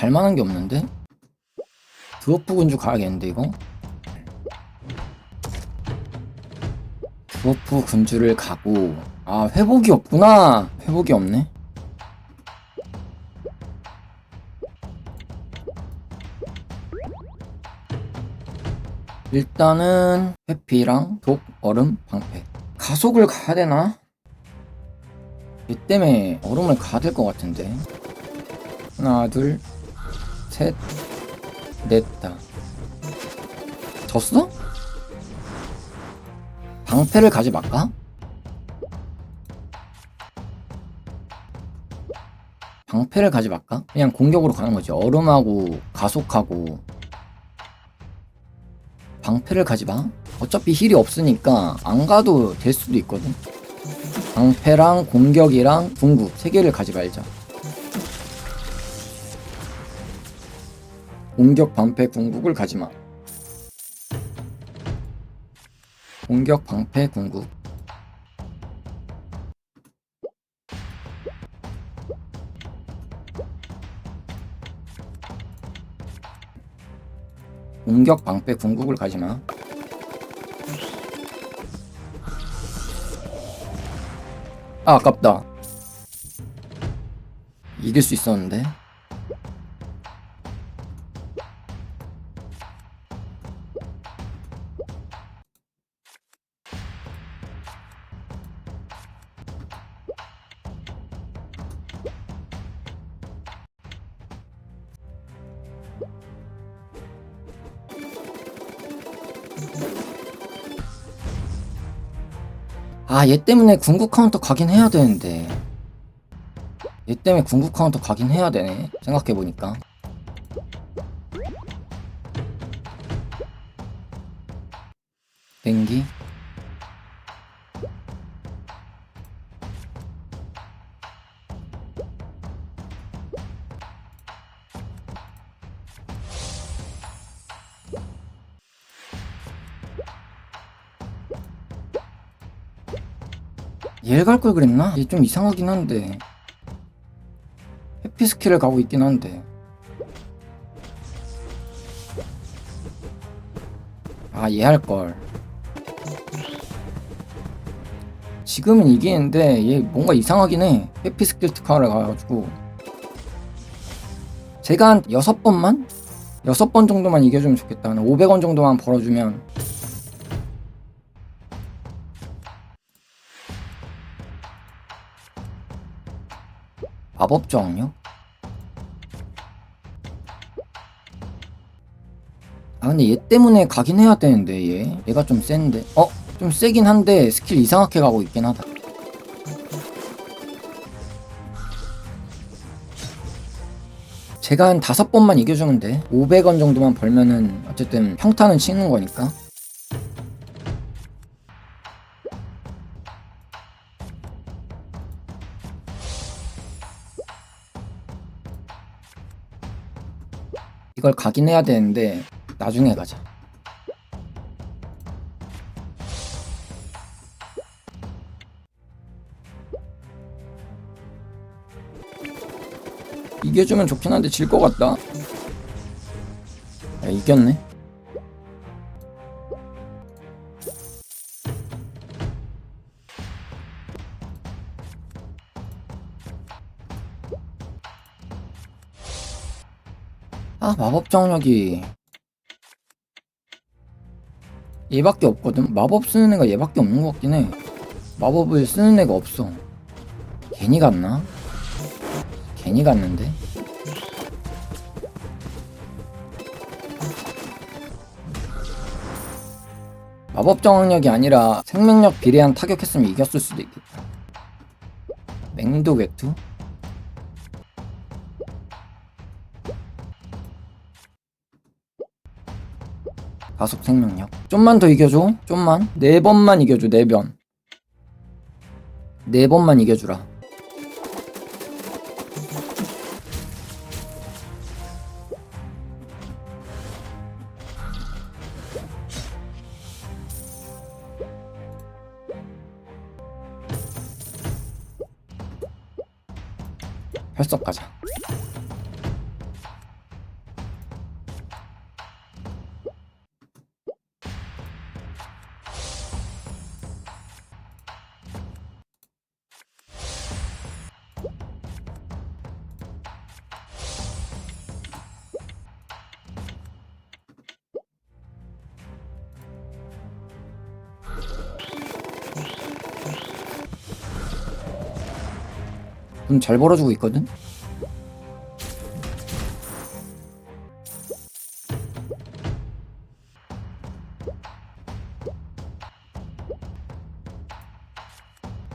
갈만한 게 없는데? 드워프 군주 가야겠는데 이거? 드워프 군주를 가고 아 회복이 없구나 회복이 없네 일단은 회피랑 독, 얼음, 방패 가속을 가야 되나? 얘 때문에 얼음을 가야 될 것 같은데 하나 둘 셋 냈다 졌어? 방패를 가지 말까? 방패를 가지 말까? 그냥 공격으로 가는 거지 얼음하고 가속하고 방패를 가지 마 어차피 힐이 없으니까 안 가도 될 수도 있거든 방패랑 공격이랑 궁극 세 개를 가지 말자 공격 방패 궁극을 가지 마 공격 방패 궁극 공격 방패 궁극을 가지 마 아, 아깝다. 이길 수 있었는데. 아, 얘 때문에 궁극 카운터 가긴 해야 되는데. 얘 때문에 궁극 카운터 가긴 해야 되네. 생각해보니까. 땡기. 얘를 갈걸 그랬나? 얘 좀 이상하긴 한데. 해피 스킬을 가고 있긴 한데. 아 얘 할걸. 지금은 이기는데 얘 뭔가 이상하긴 해. 해피 스킬 특화를 가가지고. 제가 한 6번만? 6번 정도만 이겨주면 좋겠다. 한 500원 정도만 벌어주면 마법 저항력? 아 근데 얘 때문에 가긴 해야 되는데 얘. 얘가 좀 센데. 어? 좀 세긴 한데 스킬 이상하게 가고 있긴 하다. 제가 한 다섯 번만 이겨주면 돼. 500원 정도만 벌면은 어쨌든 평타는 치는 거니까 이걸 가긴 해야 되는데 나중에 가자. 이겨주면 좋긴 한데 질 것 같다. 야, 이겼네. 아 마법 정력이 얘밖에 없거든? 마법 쓰는 애가 얘밖에 없는 것 같긴 해. 마법을 쓰는 애가 없어. 괜히 갔나? 괜히 갔는데? 마법 정력이 아니라 생명력 비례한 타격했으면 이겼을 수도 있겠다. 맹도 외투? 가속 생명력. 좀만 더 이겨줘. 좀만. 네 번만 이겨줘 네번네 번만 이겨주라. 혈석 가자 돈잘 벌어주고 있거든?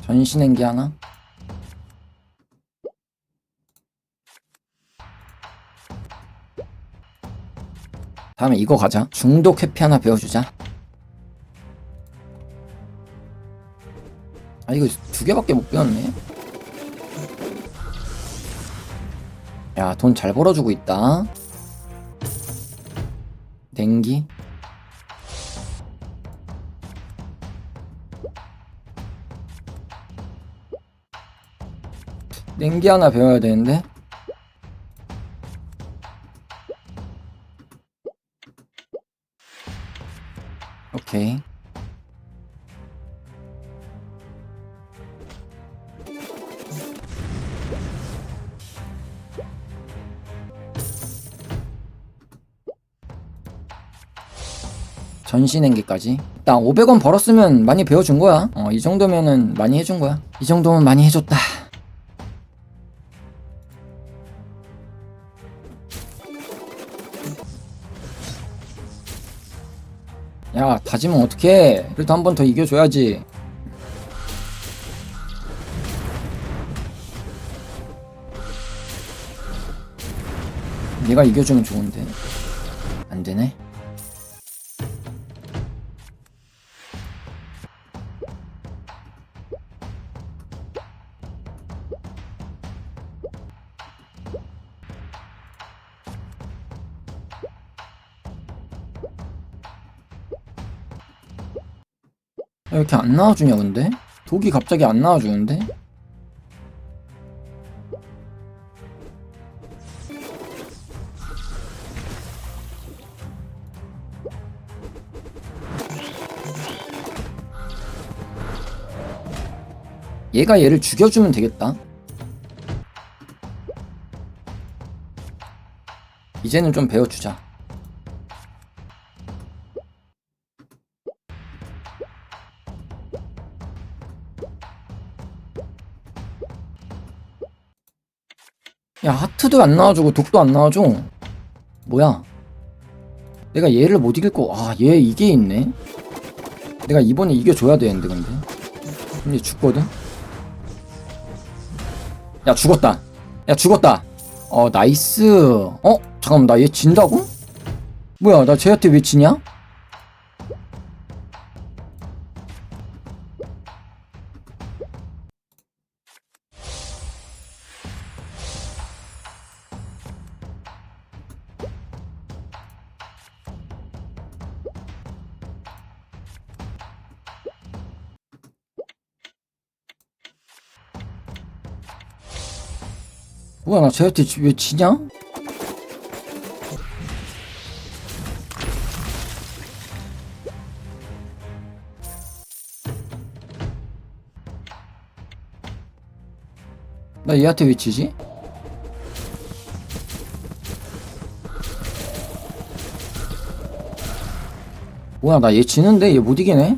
전신행기 하나? 다음에 이거 가자. 중독 회피 하나 배워주자. 아 이거 두 개밖에 못 배웠네. 야 돈 잘 벌어주고 있다. 냉기. 냉기 하나 배워야 되는데. 오케이. 전신행기까지. 일단 500원 벌었으면 많이 배워준 거야. 어, 이 정도면은 많이 해준 거야. 이 정도면 많이 해줬다. 야, 다지면 어떡해. 그래도 한 번 더 이겨줘야지. 내가 이겨주면 좋은데. 안 되네. 왜 이렇게 안 나와주냐 근데? 독이 갑자기 안 나와주는데? 얘가 얘를 죽여주면 되겠다 이제는 좀 배워주자 야 하트도 안 나와주고 독도 안 나와줘. 뭐야? 내가 얘를 못 이길 거아얘 이게 있네? 내가 이번에 이겨줘야 되는데 근데. 근데 죽거든? 야 죽었다. 야 죽었다. 어 나이스. 어 잠깐만 나 얘 진다고? 뭐야 나 쟤한테 왜 지냐? 뭐야 나 쟤한테 지- 왜 지냐? 나 얘한테 왜 지지? 뭐야 나 얘 지는데 얘 못 이기네?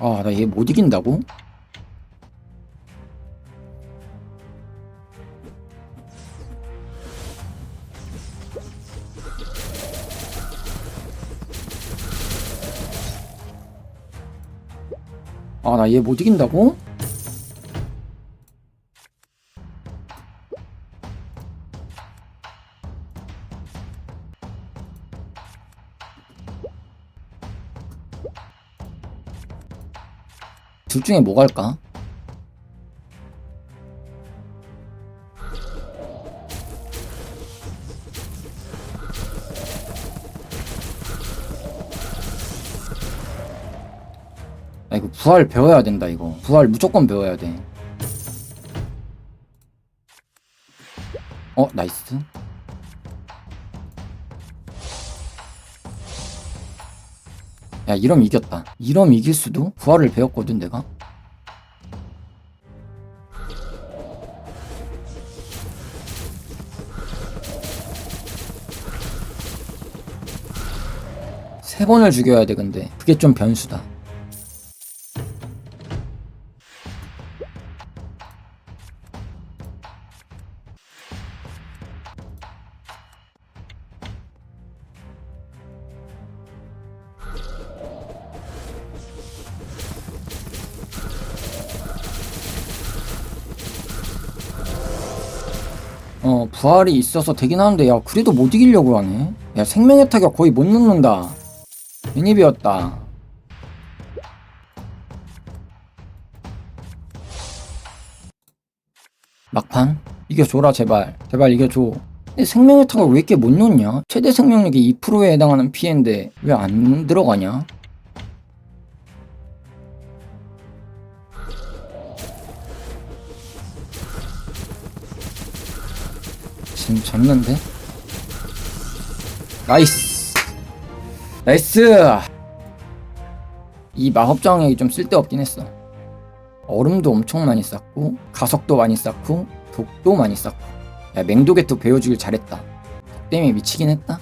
아 나 얘 못 이긴다고? 아 나 얘 못 이긴다고? 중에 뭐 갈까? 아 이거 부활 배워야 된다 이거 부활 무조건 배워야 돼 어, 나이스. 야, 이러면 이겼다. 이러면 이길 수도? 부활을 배웠거든, 내가. 세 번을 죽여야 돼 근데. 그게 좀 변수다. 어 부활이 있어서 되긴 하는데 야 그래도 못 이기려고 하네. 야 생명의 타격 거의 못 넣는다 비었다. 막판? 이겨줘라 제발. 제발 이겨줘. 근데 생명의 타격 왜 이렇게 못 넣냐? 최대 생명력이 2%에 해당하는 피해인데 왜 안 들어가냐? 지금 졌는데? 나이스 나이스! 이 마법장액이 좀 쓸데없긴 했어. 얼음도 엄청 많이 쌓고 가속도 많이 쌓고 독도 많이 쌓고. 야 맹독의 또 배워주길 잘했다. 독 때문에 미치긴 했다